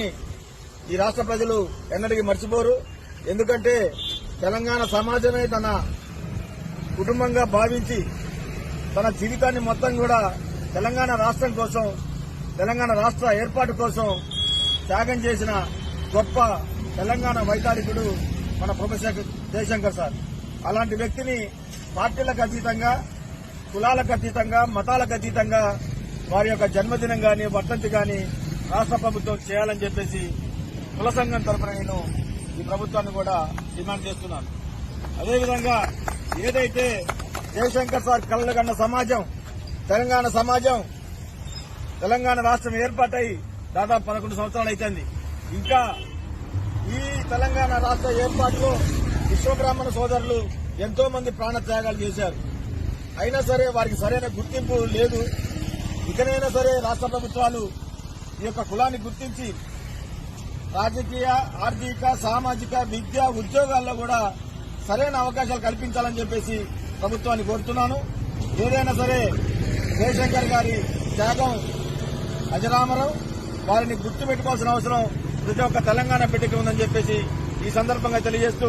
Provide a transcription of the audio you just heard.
ఈ రాష్ట్ర ప్రజలు ఎన్నటికీ మర్చిపోరు. ఎందుకంటే తెలంగాణ సమాజమే తన కుటుంబంగా భావించి తన జీవితాన్ని మొత్తం కూడా తెలంగాణ రాష్ట్రం కోసం తెలంగాణ రాష్ట్ర ఏర్పాటు కోసం త్యాగం చేసిన గొప్ప తెలంగాణ వైతాళికుడు మన ప్రొఫెసర్ జయశంకర్ సార్. అలాంటి వ్యక్తిని పార్టీలకు అతీతంగా కులాలకు అతీతంగా మతాలకు అతీతంగా వారి యొక్క జన్మదినం కానీ వర్తంతి కానీ రాష్ట్ర ప్రభుత్వం చేయాలని చెప్పేసి కుల సంఘం తరఫున నేను ఈ ప్రభుత్వాన్ని కూడా డిమాండ్ చేస్తున్నాను. అదేవిధంగా ఏదైతే జయశంకర్ సార్ కళ్ళగన్న సమాజం తెలంగాణ సమాజం తెలంగాణ రాష్ట్రం ఏర్పాటై దాదాపు పదకొండు సంవత్సరాలు అవుతుంది ఇంకా ఈ తెలంగాణ రాష్ట్ర ఏర్పాటులో విశ్వబ్రాహ్మణ సోదరులు ఎంతో మంది ప్రాణత్యాగాలు చేశారు. అయినా సరే వారికి సరైన గుర్తింపు లేదు. ఇకనైనా సరే రాష్ట్ర ప్రభుత్వాలు ఈ యొక్క కులాన్ని గుర్తించి రాజకీయ ఆర్థిక సామాజిక విద్య ఉద్యోగాల్లో కూడా సరైన అవకాశాలు కల్పించాలని చెప్పేసి ప్రభుత్వాన్ని కోరుతున్నాను. ఏదైనా సరే జయశంకర్ గారి త్యాగం అజరామరం. వారిని గుర్తుపెట్టుకోవాల్సిన అవసరం ప్రతి ఒక్క తెలంగాణ బిడ్డకి ఉందని చెప్పేసి ఈ సందర్భంగా తెలియజేస్తూ